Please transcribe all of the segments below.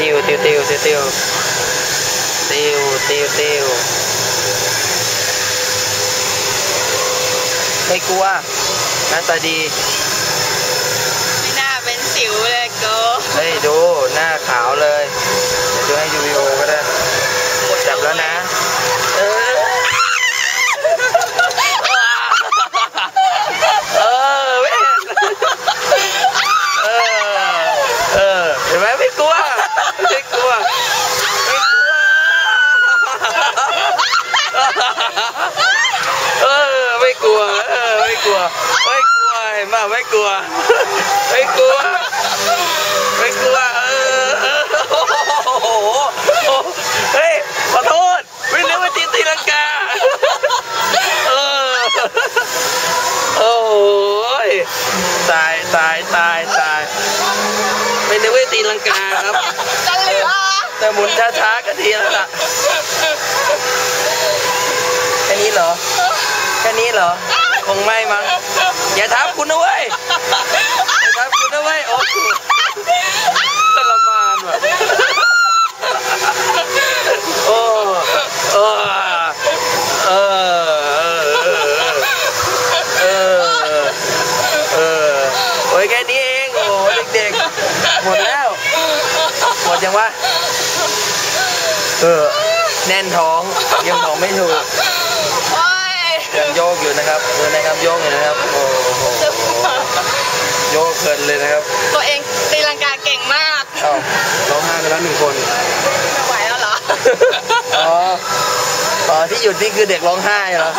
ติวติวติวติวติวติวติวติวไม่กลัวหน้าตาดี ไม่น่าเป็นสิวเลยโกเฮ้ยดูหน้าขาวเลย เดี๋ยวดูให้ยูวีโอก็ได้จับแล้วนะ เออ เออเว้ยเออ เออ เห็นไหมไม่กลัว ไม่กลัว ไม่กลัว เออ ไม่กลัว เออ ไม่กลัว ไม่กลัว เห็นป่ะไม่กลัว ไม่กลัว ไม่กลัว เออเออโอ้โหเฮ้ยขอโทษ ไม่นึกว่าตีตีลังกา เออ โอ้ยตายตายตายตายไม่นึกว่าตีลังกาครับจะเหลือแต่หมุนช้าๆก็ดีแล้วล่ะแค่นี้เหรอแค่นี้เหรอค งไม่มั้งอย่าทับคุณนะเว้ยอย่าทับคุณนะเว้ยโอ้โหทรมานว่ะโอ้โอ้เออเออเออโอ้ยแค่นี้เองโอ้เด็กๆหมดแล้วหมดยังวะเออแน่นท้องยังบอกไม่ถูกโอ้ยยัง โยกอยู่นะครับดูนะครับโยกอยู่นะครับโอ้โหโยกเพลินเลยนะครับ ตัวเองตีลังกาเก่งมากเอ้าร้องไห้ไปแล้วหนึ่งคนไม่ไหวแล้วเหรออ๋ออ๋อที่หยุดนี่คือเด็กร้องไห้เหรอ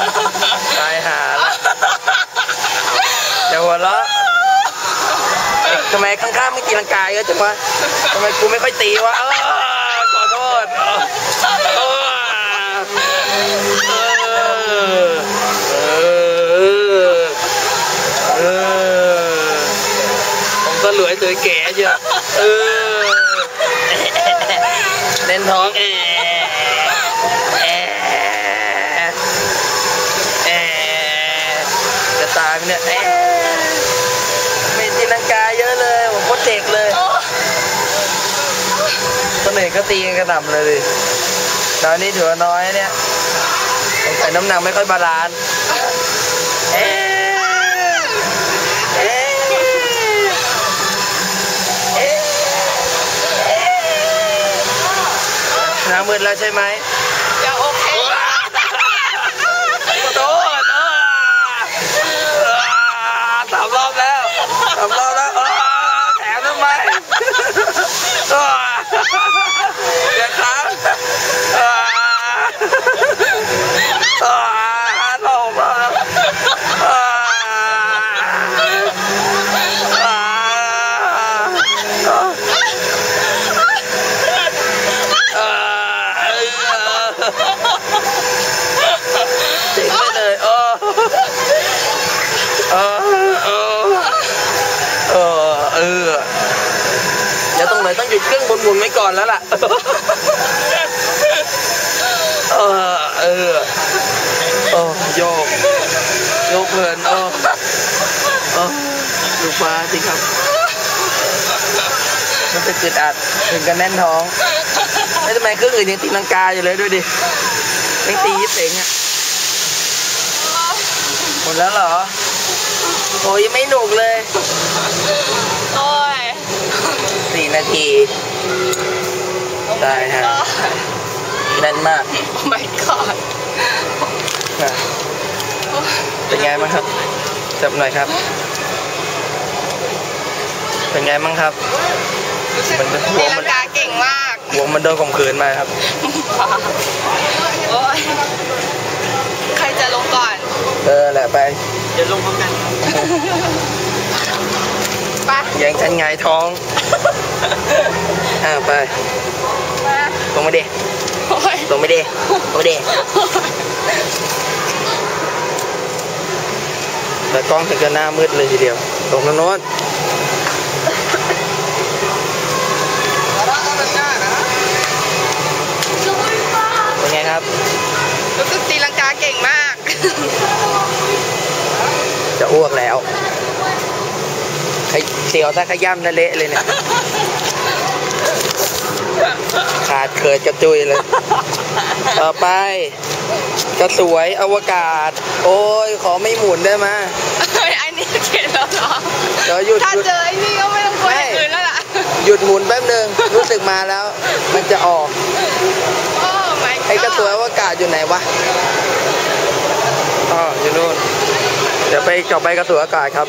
ตายหาแล้วอย่าหัวเราะเอ๊ะทำไมข้างๆไม่ตีลังกายก็จังวะทำไมกูไม่ค่อยตีวะเออขอโทษเอ เออผมก็หลวยสวยแก่เชียวเออ เล่นท้องเอเอเอจะตายไหมเนี่ยเอไม่ตีลังกาเยอะเลย ผมโคตรเด็กเลยคนอื่นก็ตีกันกระหน่ำเลยดิตอนนี้ถือว่าน้อยเนี่ยสงสัยน้ำหนักไม่ค่อยบาลานซ์ น้ำมืดแล้วใช่ไหม ยังโอเค ขอโทษเออเออสามรอบแล้วสามรอบแล้วเออแถมทำไมเอออย่าค้างเออเออห้ารอบแล้วเออเออเออเจ๋งไปเลยเออเออเออเออเออเดี๋ยวตร งไหนต้องหยุดเครื่องหมุนไว้ก่อนแล้วล่ะ เออเออโอ้โยกโยกเพลินโอ้โอ้ดูฟ้าสิครับ มันจะกึดอัดถึงกันแน่นท้องแล้วทำไมเครื่องอื่นยังตีลังกาอยู่เลยด้วยดิยังตียิบเสงอะหมดแล้วเหรอโอ้ยยังไม่หนุกเลย โอ้ย สี่นาทีได้ฮะ แน่นมากโอ้ my god อะเป็นไงบ้างครับ จับหน่อยครับ เป็นไงบ้างครับ รู้สึกมันเป็นหัตีวลัมันงกาเก่งมากวงมันโดนข่มขืนมาครับ โอ้ยใครจะลงก่อน เออแหละไป เดี๋ยวลงพร้อมกัน ไป แย่งฉันหงายท้อง อ่าไปมาลงมาดิโอ้ยลงมาดิลงมาดิแต่กล้องถึงกับหน้ามืดเลยทีเดียว ตรงโน้นเป็นไงครับรู้สึกตีลังกาเก่งมาก จะอ้วกแล้วใครเสียวถ้าขย้ำทะเละเลยเนี่ยเอ ขาดเขิดกระจุยเลย ต่อไปกระสวยอวกาศ โอ้ย ขอไม่หมุนได้ไหมยเฮ้ยอันนี้เข็ดแล้วเหรอเดี๋ยวหยุดถ้าหยุดเจอไอ้นี่ก็ไม่ต้องกลัวไม่อย่างอื่นแล้วล่ะ หยุดหมุนแป๊บนึง รู้สึกมาแล้ว มันจะออกโอ้ my ไอ้กระสวย god อวกาศอยู่ไหนวะอ๋ออยู่นู่น เดี๋ยวไปกลับไปกระสวยอากาศครับ